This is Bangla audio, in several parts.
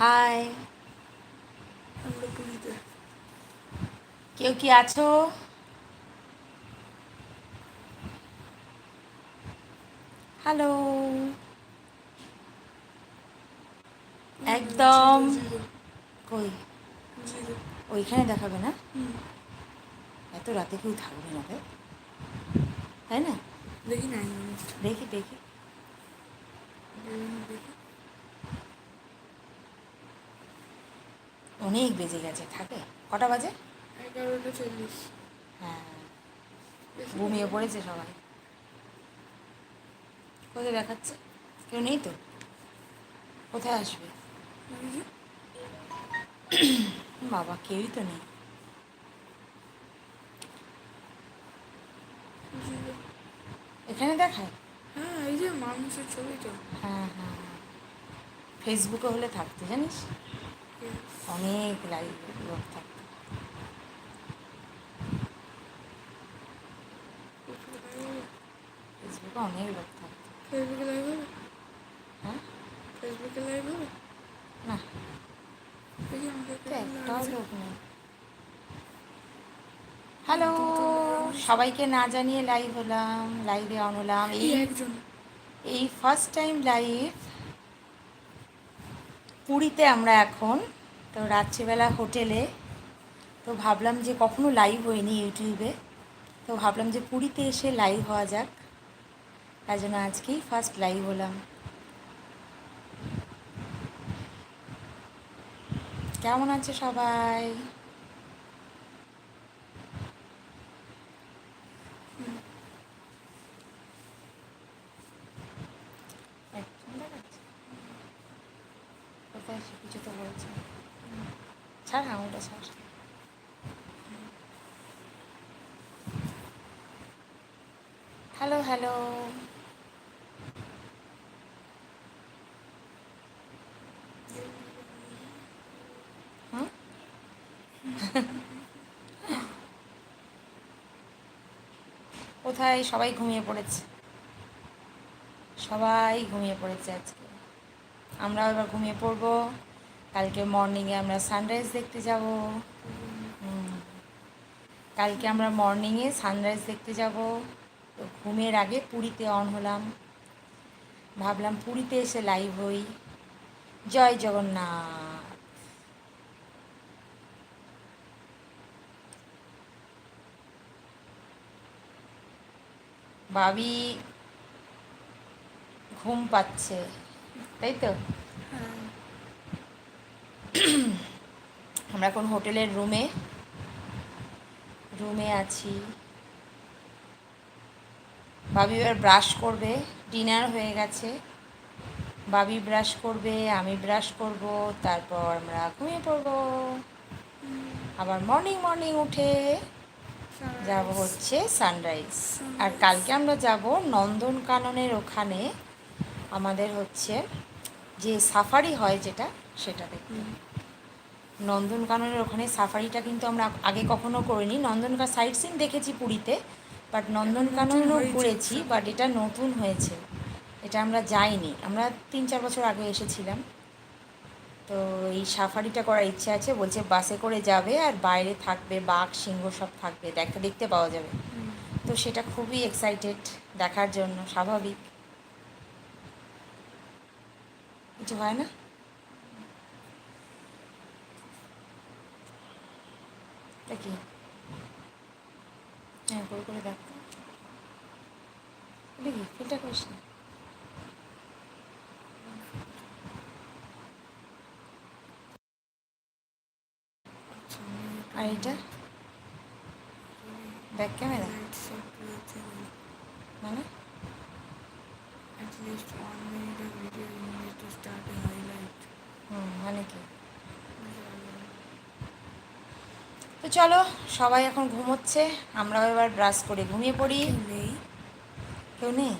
হাই কেউ কি আছো? হ্যালো একদম। কই? ওইখানে দেখাবে না? এত রাতে কেউ থাকবে না তাই তাই না? দেখি মিনিট দেখি। দেখি দেখি। অনেক বেজে গেছে থাকে? কটা বাজে? এগারোটা চল্লিশ। হ্যাঁ ঘুমিয়ে পড়েছে সবাই। কোথায় দেখাচ্ছে? কেউ নেই তো? কোথায় আসবে? বাবা কেউই তো নেই। এখানে দেখায়? হ্যাঁ এই যে মানুষের ছবি তো। হ্যাঁ হ্যাঁ ফেসবুকে হলে থাকতো জানিস? অনেক লাইভ লোক থাকতো ফেসবুকে অনেক লোক থাকতো ফেসবুকে লাইভ হবে? হ্যাঁ? ফেসবুকে লাইভ হবে? না। একটাও লোক নেই। হ্যালো সবাইকে না জানিয়ে লাইভ হলাম লাইভে অন হলাম। এই এই ফার্স্ট টাইম লাইভ পুরীতে আমরা এখন তো রাত্রিবেলা হোটেলে, তো ভাবলাম যে কখনো লাইভ হয়নি ইউটিউবে, তো ভাবলাম যে পুরীতে এসে লাইভ হওয়া যাক। তাই জন্য আজকেই ফার্স্ট লাইভ হলাম। কেমন আছে সবাই? কিছু তো বলছে। ছাড় আঙুলটা ছাড়। Hello hello. হুম কোথায়? সবাই ঘুমিয়ে পড়েছে। সবাই ঘুমিয়ে পড়েছে আজকে। আমরাও এবার ঘুমিয়ে পড়ব। কালকে মর্নিংয়ে আমরা সানরাইজ দেখতে যাব। কালকে আমরা মর্নিংয়ে সানরাইজ দেখতে যাব। তো ঘুমের আগে পুরীতে অন হলাম। ভাবলাম পুরীতে এসে লাইভ হই। জয় জগন্নাথ। বাবি ঘুম পাচ্ছে তাই তো হ্যাঁ। আমরা এখন হোটেলের রুমে। রুমে আছি। বাবি এবার ব্রাশ করবে। ডিনার হয়ে গেছে। বাবি ব্রাশ করবে আমি ব্রাশ করব তারপর আমরা ঘুমিয়ে পড়ব। আবার মর্নিং মর্নিং উঠে যাব হচ্ছে সানরাইজ। আর কালকে আমরা যাব নন্দনকাননের ওখানে। আমাদের হচ্ছে যে সাফারি হয় যেটা সেটা দেখতে নন্দনকাননের ওখানে সাফারিটা কিন্তু আমরা আগে কখনো করিনি। নন্দনকান সাইট সিন দেখেছি পুরীতে বাট নন্দনকাননও ঘুরেছি বাট এটা নতুন হয়েছে। এটা আমরা যাইনি। আমরা তিন চার বছর আগে এসেছিলাম। তো এই সাফারিটা করার ইচ্ছে আছে বলছে বাসে করে যাবে আর বাইরে থাকবে বাঘ সিংহ সব থাকবে দেখা দেখতে পাওয়া যাবে। তো সেটা খুবই এক্সাইটেড দেখার জন্য স্বাভাবিক। কিছু হয় না? এটা কি হ্যাঁ করে করে দেখ এটা কি ফিল্টার করিস না আর এটা ব্যাক ক্যামেরা মানে At least one minute of video you need to start a highlight. হুম মানে কি তো চলো সবাই এখন ঘুমোচ্ছে আমরাও এবার ব্রাশ করে ঘুমিয়ে পড়ি। কেউ নেই।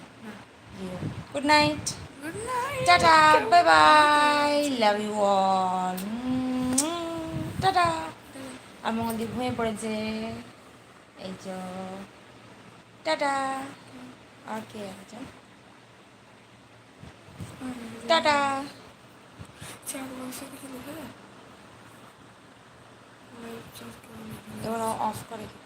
Good night good night tata bye bye love you all tata আর মঙ্গলদি ঘুমিয়ে পড়েছে। এই যে টাটা আর কে একজন টাটা চলো পাশে কিছু লেখা যায় লাইভ চার্জ করে লেখা এবার অফ করে কি